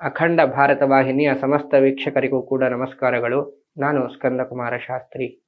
ಅಖಂಡ ಭಾರತ ವಾಹಿನಿಯ ಸಮಸ್ತ ವೀಕ್ಷಕರಿಗೂ ಕೂಡ ನಮಸ್ಕಾರಗಳು. ನಾನು ಸ್ಕಂದಕುಮಾರ ಶಾಸ್ತ್ರಿ.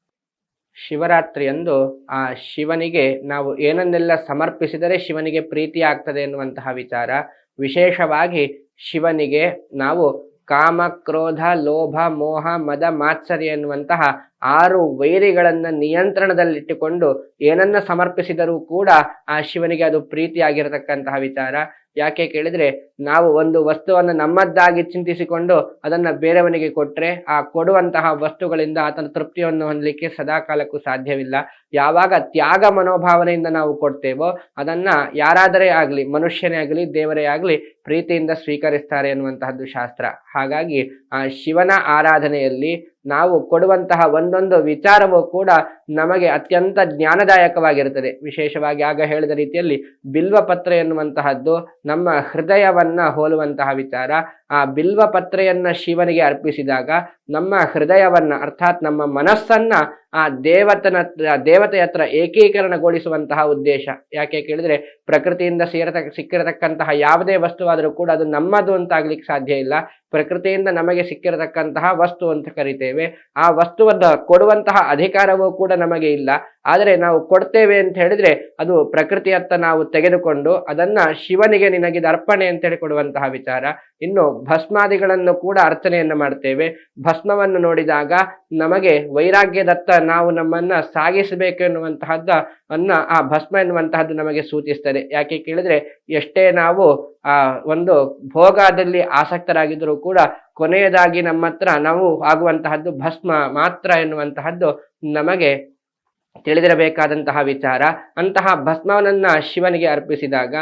ಶಿವರಾತ್ರಿಯಂದು ಆ ಶಿವನಿಗೆ ನಾವು ಏನನ್ನೆಲ್ಲ ಸಮರ್ಪಿಸಿದರೆ ಶಿವನಿಗೆ ಪ್ರೀತಿ ಆಗ್ತದೆ ಎನ್ನುವಂತಹ ವಿಚಾರ. ವಿಶೇಷವಾಗಿ ಶಿವನಿಗೆ ನಾವು ಕಾಮ, ಕ್ರೋಧ, ಲೋಭ, ಮೋಹ, ಮದ, ಮಾತ್ಸರ್ಯ ಎನ್ನುವಂತಹ ಆರು ವೈರಿಗಳನ್ನ ನಿಯಂತ್ರಣದಲ್ಲಿಟ್ಟುಕೊಂಡು ಏನನ್ನ ಸಮರ್ಪಿಸಿದರೂ ಕೂಡ ಆ ಶಿವನಿಗೆ ಅದು ಪ್ರೀತಿಯಾಗಿರತಕ್ಕಂತಹ ವಿಚಾರ. ಯಾಕೆ ಕೇಳಿದ್ರೆ ನಾವು ಒಂದು ವಸ್ತುವನ್ನು ನಮ್ಮದ್ದಾಗಿ ಚಿಂತಿಸಿಕೊಂಡು ಅದನ್ನ ಬೇರೆಯವನಿಗೆ ಕೊಟ್ರೆ ಆ ಕೊಡುವಂತಹ ವಸ್ತುಗಳಿಂದ ಆತನ ತೃಪ್ತಿಯನ್ನು ಹೊಂದಲಿಕ್ಕೆ ಸದಾ ಕಾಲಕ್ಕೂ ಸಾಧ್ಯವಿಲ್ಲ. ಯಾವಾಗ ತ್ಯಾಗ ಮನೋಭಾವನೆಯಿಂದ ನಾವು ಕೊಡ್ತೇವೋ ಅದನ್ನ ಯಾರಾದರೇ ಆಗಲಿ, ಮನುಷ್ಯನೇ ಆಗಲಿ, ದೇವರೇ ಆಗಲಿ ಪ್ರೀತಿಯಿಂದ ಸ್ವೀಕರಿಸ್ತಾರೆ ಎನ್ನುವಂತಹದ್ದು ಶಾಸ್ತ್ರ. ಹಾಗಾಗಿ ಆ ಶಿವನ ಆರಾಧನೆಯಲ್ಲಿ ನಾವು ಕೊಡುವಂತಹ ಒಂದೊಂದು ವಿಚಾರವೂ ಕೂಡ ನಮಗೆ ಅತ್ಯಂತ ಜ್ಞಾನದಾಯಕವಾಗಿರುತ್ತದೆ. ವಿಶೇಷವಾಗಿ ಆಗ ಹೇಳಿದ ರೀತಿಯಲ್ಲಿ ಬಿಲ್ವ ಪತ್ರ ಎನ್ನುವಂತಹದ್ದು ನಮ್ಮ ಹೃದಯವನ್ನ ಹೋಲುವಂತಹ ವಿಚಾರ. ಆ ಬಿಲ್ವ ಪತ್ರೆಯನ್ನ ಶಿವನಿಗೆ ಅರ್ಪಿಸಿದಾಗ ನಮ್ಮ ಹೃದಯವನ್ನ ಅರ್ಥಾತ್ ನಮ್ಮ ಮನಸ್ಸನ್ನ ಆ ದೇವತನ ದೇವತೆಯ ಹತ್ರ ಏಕೀಕರಣಗೊಳಿಸುವಂತಹ ಉದ್ದೇಶ. ಯಾಕೆ ಕೇಳಿದ್ರೆ ಪ್ರಕೃತಿಯಿಂದ ಸೇರತಕ್ಕ ಸಿಕ್ಕಿರತಕ್ಕಂತಹ ಯಾವುದೇ ವಸ್ತುವಾದರೂ ಕೂಡ ಅದು ನಮ್ಮದು ಅಂತ ಆಗ್ಲಿಕ್ಕೆ ಸಾಧ್ಯ ಇಲ್ಲ. ಪ್ರಕೃತಿಯಿಂದ ನಮಗೆ ಸಿಕ್ಕಿರತಕ್ಕಂತಹ ವಸ್ತು ಅಂತ ಕರಿತೇವೆ. ಆ ವಸ್ತುವನ್ನು ಕೊಡುವಂತಹ ಅಧಿಕಾರವೂ ಕೂಡ ನಮಗೆ ಇಲ್ಲ. ಆದರೆ ನಾವು ಕೊಡ್ತೇವೆ ಅಂತ ಹೇಳಿದ್ರೆ ಅದು ಪ್ರಕೃತಿಯತ್ತ ನಾವು ತೆಗೆದುಕೊಂಡು ಅದನ್ನ ಶಿವನಿಗೆ ನಿನಗಿದ ಅರ್ಪಣೆ ಅಂತ ಹೇಳಿ ಕೊಡುವಂತಹ ವಿಚಾರ. ಇನ್ನು ಭಸ್ಮಾದಿಗಳನ್ನು ಕೂಡ ಅರ್ಚನೆಯನ್ನು ಮಾಡ್ತೇವೆ. ಭಸ್ಮವನ್ನು ನೋಡಿದಾಗ ನಮಗೆ ವೈರಾಗ್ಯದತ್ತ ನಾವು ನಮ್ಮನ್ನ ಸಾಗಿಸಬೇಕು ಎನ್ನುವಂತಹದ್ದ ಅನ್ನ ಆ ಭಸ್ಮ ಎನ್ನುವಂತಹದ್ದು ನಮಗೆ ಸೂಚಿಸ್ತದೆ. ಯಾಕೆ ಕೇಳಿದ್ರೆ ಎಷ್ಟೇ ನಾವು ಆ ಒಂದು ಭೋಗದಲ್ಲಿ ಆಸಕ್ತರಾಗಿದ್ದರೂ ಕೂಡ ಕೊನೆಯದಾಗಿ ನಮ್ಮ ಹತ್ರ ನಾವು ಆಗುವಂತಹದ್ದು ಭಸ್ಮ ಮಾತ್ರ ಎನ್ನುವಂತಹದ್ದು ನಮಗೆ ತಿಳಿದಿರಬೇಕಾದಂತಹ ವಿಚಾರ. ಅಂತಹ ಭಸ್ಮವನನ್ನ ಶಿವನಿಗೆ ಅರ್ಪಿಸಿದಾಗ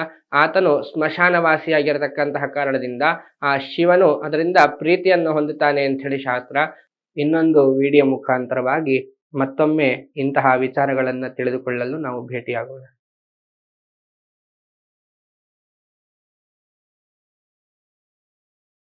ಆತನು ಸ್ಮಶಾನವಾಸಿಯಾಗಿರತಕ್ಕಂತಹ ಕಾರಣದಿಂದ ಆ ಶಿವನು ಅದರಿಂದ ಪ್ರೀತಿಯನ್ನು ಹೊಂದುತ್ತಾನೆ ಅಂತ ಹೇಳಿ ಶಾಸ್ತ್ರ. ಇನ್ನೊಂದು ವಿಡಿಯೋ ಮುಖಾಂತರವಾಗಿ ಮತ್ತೊಮ್ಮೆ ಇಂತಹ ವಿಚಾರಗಳನ್ನು ತಿಳಿದುಕೊಳ್ಳಲು ನಾವು ಭೇಟಿಯಾಗೋಣ.